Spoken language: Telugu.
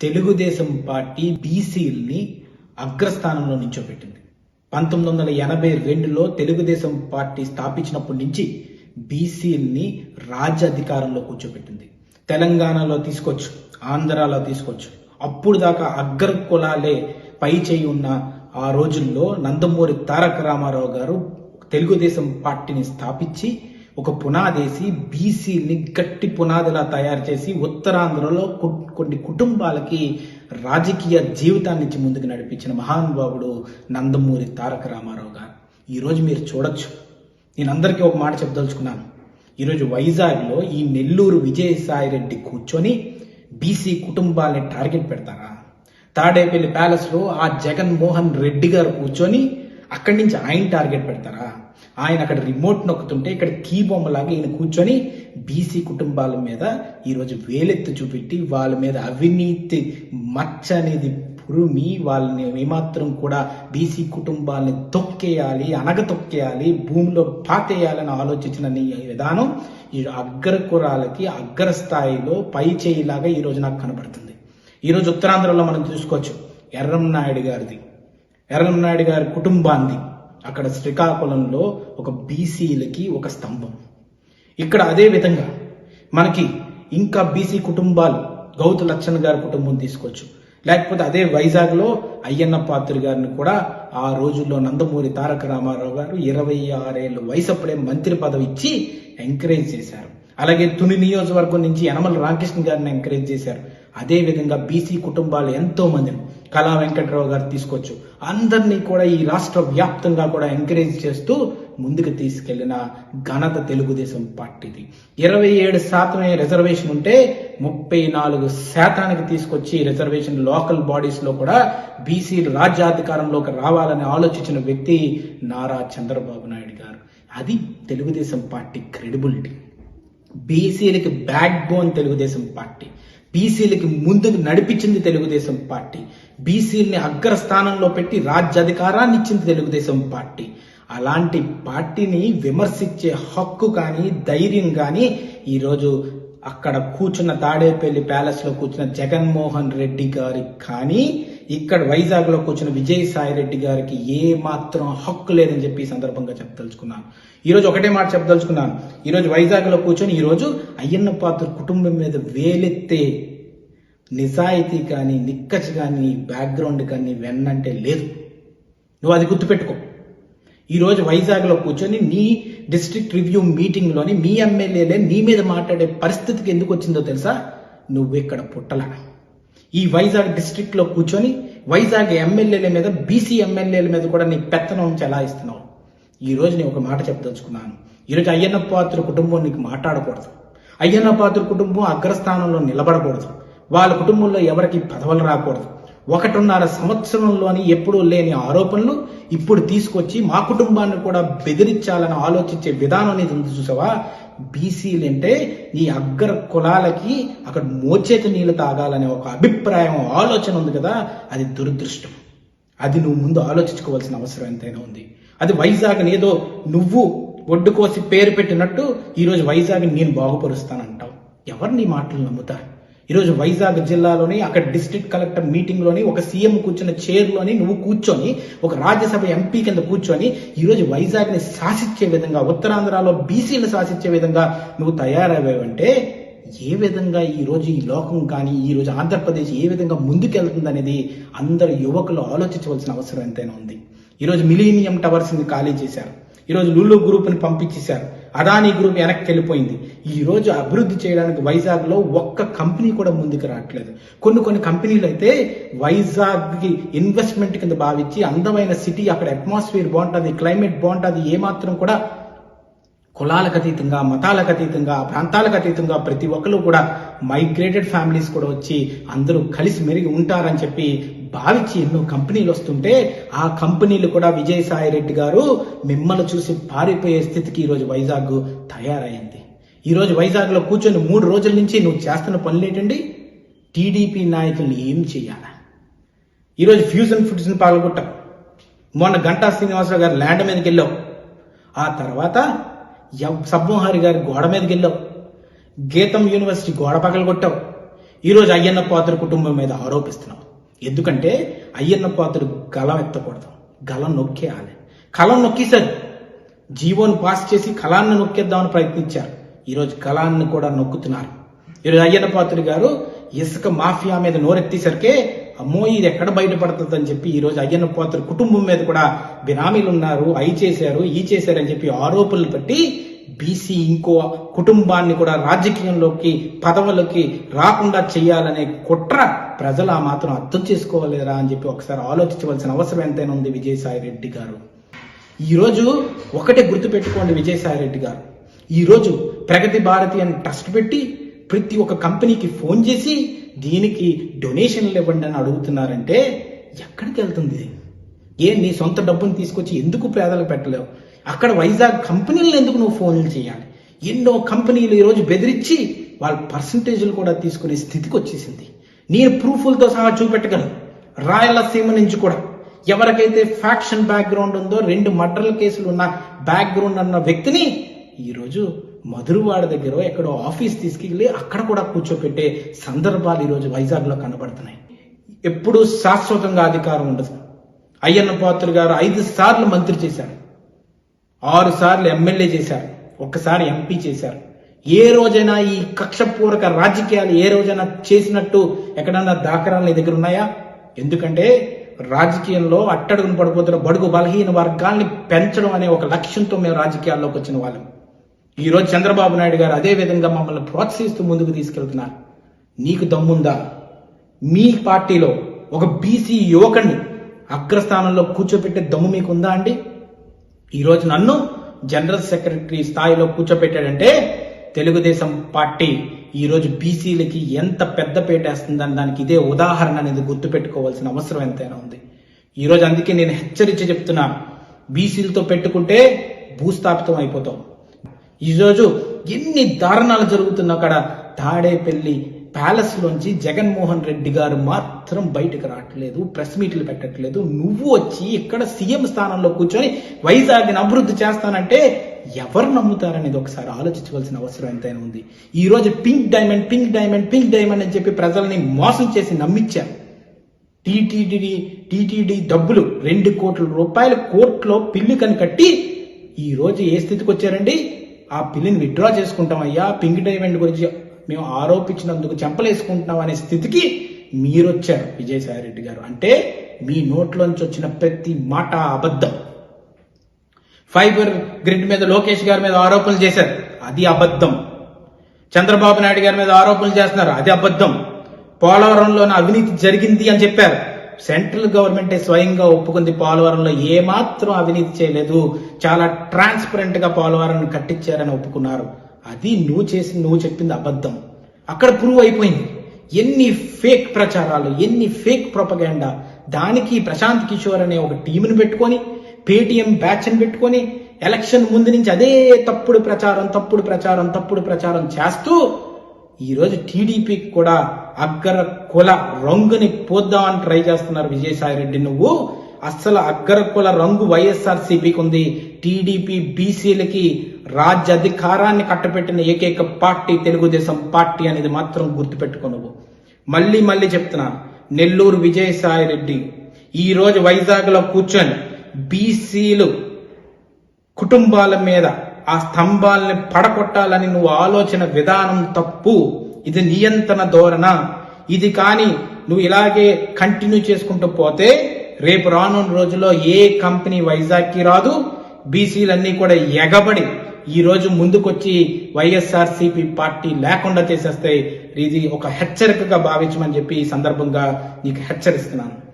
తెలుగుదేశం పార్టీ బీసీల్ని అగ్రస్థానంలో నిల్చోబెట్టింది పంతొమ్మిది వందల ఎనభై రెండులో తెలుగుదేశం పార్టీ స్థాపించినప్పటి నుంచి బీసీల్ని రాజ్య అధికారంలో కూర్చోబెట్టింది తెలంగాణలో తీసుకోవచ్చు ఆంధ్రాలో తీసుకోవచ్చు. అప్పుడు దాకా అగ్ర కులాలే పై చేయి ఉన్న ఆ రోజుల్లో నందమూరి తారక రామారావు గారు తెలుగుదేశం పార్టీని స్థాపించి ఒక పునాదేసి బీసీని గట్టి పునాదిలా తయారు చేసి ఉత్తరాంధ్రలో కొన్ని కుటుంబాలకి రాజకీయ జీవితాన్ని ఇచ్చి ముందుకు నడిపించిన మహానుభావుడు నందమూరి తారక రామారావు గారు. ఈరోజు మీరు చూడొచ్చు. నేను అందరికీ ఒక మాట చెప్పదలుచుకున్నాను. ఈరోజు వైజాగ్లో ఈ నెల్లూరు విజయసాయి రెడ్డి కూర్చొని బీసీ కుటుంబాలని టార్గెట్ పెడతారా? తాడేపల్లి ప్యాలెస్లో ఆ జగన్ మోహన్ రెడ్డి గారు కూర్చొని అక్కడి నుంచి ఆయన టార్గెట్ పెడతారా? ఆయన అక్కడ రిమోట్ నొక్కుతుంటే ఇక్కడ కీ బొమ్మలాగా ఈయన కూర్చొని బీసీ కుటుంబాల మీద ఈరోజు వేలెత్తి చూపెట్టి వాళ్ళ మీద అవినీతి మచ్చ అనేది పురుమి వాళ్ళని ఏమాత్రం కూడా బీసీ కుటుంబాలని తొక్కేయాలి అనగ తొక్కేయాలి భూమిలో పాతేయాలని ఆలోచించిన నీ విధానం ఈ అగ్రకురాలకి అగ్ర స్థాయిలో పై చేయిలాగా ఈరోజు నాకు కనబడుతుంది. ఈరోజు ఉత్తరాంధ్రలో మనం చూసుకోవచ్చు. ఎర్రం నాయుడు గారిది. ఎర్రంనాయుడు గారి కుటుంబాన్ని అక్కడ శ్రీకాకుళంలో ఒక బీసీలకి ఒక స్తంభం. ఇక్కడ అదే విధంగా మనకి ఇంకా బీసీ కుటుంబాలు గౌతు లక్షణ్ గారి కుటుంబం తీసుకోవచ్చు. లేకపోతే అదే వైజాగ్లో అయ్యన్న పాత్రి గారిని కూడా ఆ రోజుల్లో నందమూరి తారక రామారావు గారు ఇరవై ఆరేళ్ళు వయసు అప్పుడే మంత్రి పదవి ఇచ్చి ఎంకరేజ్ చేశారు. అలాగే తుని నియోజకవర్గం నుంచి యనమల రామకృష్ణ గారిని ఎంకరేజ్ చేశారు. అదే విధంగా బీసీ కుటుంబాలు ఎంతో మందిని కళా వెంకట్రావు గారు తీసుకోవచ్చు. అందరినీ కూడా ఈ రాష్ట్ర వ్యాప్తంగా కూడా ఎంకరేజ్ చేస్తూ ముందుకు తీసుకెళ్ళిన ఘనత తెలుగుదేశం పార్టీది. ఇరవై ఏడు శాతమే రిజర్వేషన్ ఉంటే ముప్పై నాలుగు శాతానికి తీసుకొచ్చి రిజర్వేషన్ లోకల్ బాడీస్లో కూడా బీసీలు రాజ్యాధికారంలోకి రావాలని ఆలోచించిన వ్యక్తి నారా చంద్రబాబు నాయుడు గారు. అది తెలుగుదేశం పార్టీ క్రెడిబిలిటీ బీసీలకి బ్యాక్ బోన్ తెలుగుదేశం పార్టీ. బీసీలకి ముందుకు నడిపించింది తెలుగుదేశం పార్టీ. బీసీలని అగ్రస్థానంలో పెట్టి రాజ్యాధికారాన్ని ఇచ్చింది తెలుగుదేశం పార్టీ. అలాంటి పార్టీని విమర్శించే హక్కు కానీ ధైర్యం కానీ ఈరోజు అక్కడ కూర్చున్న తాడేపల్లి ప్యాలెస్లో కూర్చున్న జగన్మోహన్ రెడ్డి గారికి కానీ ఇక్కడ వైజాగ్లో కూర్చున్న విజయసాయి రెడ్డి గారికి ఏ మాత్రం హక్కు లేదని చెప్పి సందర్భంగా చెప్పదలుచుకున్నాను. ఈరోజు ఒకటే మాట చెప్పదలుచుకున్నాను. ఈరోజు వైజాగ్లో కూర్చొని ఈరోజు అయ్యన్న పాత్ర కుటుంబం మీద వేలెత్తే నిజాయితీ కానీ నిక్కచి కానీ బ్యాక్గ్రౌండ్ కానీ వెన్నంటే లేదు. నువ్వు అది గుర్తుపెట్టుకో. ఈరోజు వైజాగ్లో కూర్చొని నీ డిస్ట్రిక్ట్ రివ్యూ మీటింగ్లోని మీ ఎమ్మెల్యేలే నీ మీద మాట్లాడే పరిస్థితికి ఎందుకు వచ్చిందో తెలుసా? నువ్వు ఇక్కడ పుట్టల. ఈ వైజాగ్ డిస్ట్రిక్ట్లో కూర్చొని వైజాగ్ ఎమ్మెల్యేల మీద బీసీ ఎమ్మెల్యేల మీద కూడా నీ పెత్తనం చెలాయిస్తున్నావు ఈరోజు నేను ఒక మాట చెప్పదలుచుకున్నాను. ఈరోజు అయ్యన్న పాత్ర కుటుంబం నీకు మాట్లాడకూడదు. అయ్యన్న పాత్ర కుటుంబం అగ్రస్థానంలో నిలబడకూడదు. వాళ్ళ కుటుంబంలో ఎవరికి పదవులు రాకూడదు. ఒకటిన్నర సంవత్సరంలోని ఎప్పుడూ లేని ఆరోపణలు ఇప్పుడు తీసుకొచ్చి మా కుటుంబాన్ని కూడా బెదిరించాలని ఆలోచించే విధానం అనేది ఉంది చూసావా? బీసీలు అంటే ఈ అగ్ర కులాలకి అక్కడ మోచేతి నీళ్ళు తాగాలనే ఒక అభిప్రాయం ఆలోచన ఉంది కదా. అది దురదృష్టం. అది నువ్వు ముందు ఆలోచించుకోవాల్సిన అవసరం ఎంతైనా ఉంది. అది వైజాగ్ ఏదో నువ్వు ఒడ్డు కోసి పేరు పెట్టినట్టు ఈరోజు వైజాగ్ నేను బాగుపరుస్తానంటావు. ఎవరు నీ మాటలు నమ్ముతారు? ఈరోజు వైజాగ్ జిల్లాలోని అక్కడ డిస్ట్రిక్ట్ కలెక్టర్ మీటింగ్లోని ఒక సీఎం కూర్చున్న చైర్లోని నువ్వు కూర్చొని ఒక రాజ్యసభ ఎంపీ కింద కూర్చొని ఈరోజు వైజాగ్ని శాసించే విధంగా ఉత్తరాంధ్రలో బీసీలు శాసించే విధంగా నువ్వు తయారయ్యావంటే ఏ విధంగా ఈ రోజు ఈ లోకం కానీ ఈరోజు ఆంధ్రప్రదేశ్ ఏ విధంగా ముందుకెళ్తుంది అనేది అందరు యువకులు ఆలోచించవలసిన అవసరం ఎంతైనా ఉంది. ఈరోజు మిలీనియం టవర్స్ని ఖాళీ చేశారు. ఈరోజు లులు గ్రూప్ని పంపించేశారు. అదానీ గ్రూప్ వెనక్కి వెళ్ళిపోయింది. ఈరోజు అభివృద్ధి చేయడానికి వైజాగ్లో ఒక్క కంపెనీ కూడా ముందుకు రావట్లేదు. కొన్ని కొన్ని కంపెనీలు అయితే వైజాగ్కి ఇన్వెస్ట్మెంట్ కింద భావించి అందమైన సిటీ అక్కడ అట్మాస్ఫియర్ బాగుంటుంది క్లైమేట్ బాగుంటుంది ఏమాత్రం కూడా కులాలకు అతీతంగా మతాలకు అతీతంగా ప్రాంతాలకు అతీతంగా ప్రతి ఒక్కరు కూడా మైగ్రేటెడ్ ఫ్యామిలీస్ కూడా వచ్చి అందరూ కలిసి మెరిగి ఉంటారని చెప్పి భావించి ఎన్నో కంపెనీలు వస్తుంటే ఆ కంపెనీలు కూడా విజయసాయి రెడ్డి గారు మిమ్మల్ని చూసి పారిపోయే స్థితికి ఈరోజు వైజాగ్ తయారైంది. ఈరోజు వైజాగ్లో కూర్చొని మూడు రోజుల నుంచి నువ్వు చేస్తున్న పనులు ఏంటండి టీడీపీ నాయకుల్ని ఏం చేయాలా ఈరోజు ఫ్యూజన్ ఫుడ్స్ని పాల్గొట్టావు మొన్న గంటా శ్రీనివాసరావు గారు ల్యాండ్ మీదకి వెళ్ళావు. ఆ తర్వాత ఎవ్- గారి గోడ మీదకి వెళ్ళావు. గీతం యూనివర్సిటీ గోడ పగలు కొట్టావు ఈరోజు అయ్యన్న పాత్ర కుటుంబం మీద ఆరోపిస్తున్నావు. ఎందుకంటే అయ్యన్న పాత్ర గలం ఎత్తకూడదు. గలం నొక్కేయాలి. కలం నొక్కేశారు. జీవోను పాస్ చేసి కళాన్ని నొక్కేద్దామని ప్రయత్నించారు. ఈరోజు కళాన్ని కూడా నొక్కుతున్నారు. ఈరోజు అయ్యన పాత్రుడు గారు ఇసుక మాఫియా మీద నోరెత్తేసరికే అమ్మో ఇది ఎక్కడ బయటపడుతుంది అని చెప్పి ఈ రోజు అయ్యన్న పాత్ర కుటుంబం మీద కూడా బినామీలు ఉన్నారు అయి చేశారు ఈ చేశారు అని చెప్పి ఆరోపణలు పెట్టి బీసీ ఇంకో కుటుంబాన్ని కూడా రాజకీయంలోకి పదవులకి రాకుండా చేయాలనే కుట్ర ప్రజలు ఆ మాత్రం అర్థం చేసుకోవాలిరా అని చెప్పి ఒకసారి ఆలోచించవలసిన అవసరం ఎంతైనా ఉంది విజయసాయి రెడ్డి గారు. ఈరోజు ఒకటే గుర్తుపెట్టుకోండి విజయసాయి రెడ్డి గారు. ఈరోజు ప్రగతి భారతి అని ట్రస్ట్ పెట్టి ప్రతి ఒక్క కంపెనీకి ఫోన్ చేసి దీనికి డొనేషన్లు ఇవ్వండి అని అడుగుతున్నారంటే ఎక్కడికి వెళ్తుంది? ఏ నీ సొంత డబ్బును తీసుకొచ్చి ఎందుకు పేదలకు పెట్టలేవు? అక్కడ వైజాగ్ కంపెనీలను ఎందుకు నువ్వు ఫోన్లు చేయాలి? ఎన్నో కంపెనీలు ఈరోజు బెదిరించి వాళ్ళ పర్సంటేజ్లు కూడా తీసుకునే స్థితికి వచ్చేసింది. నేను ప్రూఫ్లతో సహా చూపెట్టగలను. రాయలసీమ నుంచి కూడా ఎవరికైతే ఫ్యాక్షన్ బ్యాక్గ్రౌండ్ ఉందో రెండు మర్డర్ల కేసులు ఉన్న బ్యాక్గ్రౌండ్ అన్న వ్యక్తిని ఈరోజు మధురవాడ దగ్గర ఎక్కడో ఆఫీస్ తీసుకెళ్ళి అక్కడ కూడా కూర్చోపెట్టే సందర్భాలు ఈరోజు వైజాగ్లో కనబడుతున్నాయి. ఎప్పుడూ శాశ్వతంగా అధికారం ఉండదు. అయ్యన్న పాత్రుడు గారు ఐదు సార్లు మంత్రి చేశారు. ఆరు సార్లు ఎమ్మెల్యే చేశారు. ఒక్కసారి ఎంపీ చేశారు. ఏ రోజైనా ఈ కక్షపూరక రాజకీయాలు ఏ రోజైనా చేసినట్టు ఎక్కడన్నా దాఖరాలు నీ దగ్గర ఉన్నాయా? ఎందుకంటే రాజకీయంలో అట్టడుగును పడిపోతున్న బడుగు బలహీన వర్గాల్ని పెంచడం అనే ఒక లక్ష్యంతో మేము రాజకీయాల్లోకి వచ్చిన వాళ్ళం. ఈరోజు చంద్రబాబు నాయుడు గారు అదే విధంగా మమ్మల్ని ప్రోత్సహిస్తూ ముందుకు తీసుకెళ్తున్నారు. నీకు దమ్ముందా? మీ పార్టీలో ఒక బీసీ యువకుడిని అగ్రస్థానంలో కూర్చోపెట్టే దమ్ము మీకు ఉందా అండి ఈరోజు నన్ను జనరల్ సెక్రటరీ స్థాయిలో కూర్చోపెట్టాడంటే తెలుగుదేశం పార్టీ ఈరోజు బీసీలకి ఎంత పెద్ద పేటేస్తుందని దానికి ఇదే ఉదాహరణ అనేది గుర్తుపెట్టుకోవాల్సిన అవసరం ఎంతైనా ఉంది. ఈరోజు అందుకే నేను హెచ్చరించి చెప్తున్నా. బీసీలతో పెట్టుకుంటే భూస్థాపితం అయిపోతాం. ఈరోజు ఎన్ని దారుణాలు జరుగుతున్నా అక్కడ తాడేపల్లి ప్యాలెస్ లోంచి జగన్మోహన్ రెడ్డి గారు మాత్రం బయటకు రావట్లేదు ప్రెస్ మీట్లు పెట్టట్లేదు. నువ్వు వచ్చి ఇక్కడ సీఎం స్థానంలో కూర్చొని వైజాగ్ని అభివృద్ధి చేస్తానంటే ఎవరు నమ్ముతారనేది ఒకసారి ఆలోచించవలసిన అవసరం ఎంతైనా ఉంది. ఈ రోజు pink diamond pink diamond pink diamond అని చెప్పి ప్రజల్ని మోసం చేసి నమ్మించారు. టీటీడీ టీటీడీ డబ్బులు రెండు కోట్ల రూపాయల కోర్టులో పిల్లికని కట్టి ఈ రోజు ఏ స్థితికి వచ్చారండి? ఆ పిల్లిని విత్డ్రా చేసుకుంటాం అయ్యా పింక్ డైమండ్ గురించి మేము ఆరోపించినందుకు చెంపలేసుకుంటున్నాం అనే స్థితికి మీరొచ్చారు విజయసాయి రెడ్డి గారు. అంటే మీ నోట్లోంచి వచ్చిన ప్రతి మాట అబద్ధం. ఫైబర్ గ్రిడ్ మీద లోకేష్ గారి మీద ఆరోపణలు చేశారు. అది అబద్ధం. చంద్రబాబు నాయుడు గారి మీద ఆరోపణలు చేస్తున్నారు. అది అబద్ధం. పోలవరంలోని అవినీతి జరిగింది అని చెప్పారు. సెంట్రల్ గవర్నమెంటే స్వయంగా ఒప్పుకుంది పోలవరంలో ఏమాత్రం అవినీతి చేయలేదు. చాలా ట్రాన్స్పరెంట్గా పోలవరం కట్టించారని ఒప్పుకున్నారు. అది నువ్వు చేసి నువ్వు చెప్పింది అబద్ధం. అక్కడ ప్రూవ్ అయిపోయింది. ఎన్ని ఫేక్ ప్రచారాలు ఎన్ని ఫేక్ ప్రొపగాండా. దానికి ప్రశాంత్ కిషోర్ అనే ఒక టీంని పెట్టుకొని పేటిఎం బ్యాచ్ని పెట్టుకొని ఎలక్షన్ ముందు నుంచి అదే తప్పుడు ప్రచారం తప్పుడు ప్రచారం తప్పుడు ప్రచారం చేస్తూ ఈరోజు టీడీపీకి కూడా అగ్ర కుల రంగుని పోద్దామని ట్రై చేస్తున్నారు విజయసాయి రెడ్డి నువ్వు అస్సలు అగ్గర కుల రంగు వైఎస్ఆర్ సిపికి ఉంది. టీడీపీ బీసీలకి రాజ్య అధికారాన్ని కట్టపెట్టిన ఏకైక పార్టీ తెలుగుదేశం పార్టీ అనేది మాత్రం గుర్తుపెట్టుకో నువ్వు. మళ్ళీ మళ్ళీ చెప్తున్నా నెల్లూరు విజయసాయి రెడ్డి ఈ రోజు కూర్చొని బీసీలు కుటుంబాల మీద ఆ స్తంభాలని పడగొట్టాలని నువ్వు ఆలోచన విధానం తప్పు. ఇది నియంత్రణ ధోరణ. ఇది కానీ నువ్వు ఇలాగే కంటిన్యూ చేసుకుంటూ పోతే రేపు రానున్న రోజుల్లో ఏ కంపెనీ వైజాగ్కి రాదు బీసీలన్నీ కూడా ఎగబడి ఈ రోజు ముందుకొచ్చి వైఎస్ఆర్ పార్టీ లేకుండా చేసేస్తే ఇది ఒక హెచ్చరికగా భావించమని చెప్పి ఈ సందర్భంగా నీకు హెచ్చరిస్తున్నాను.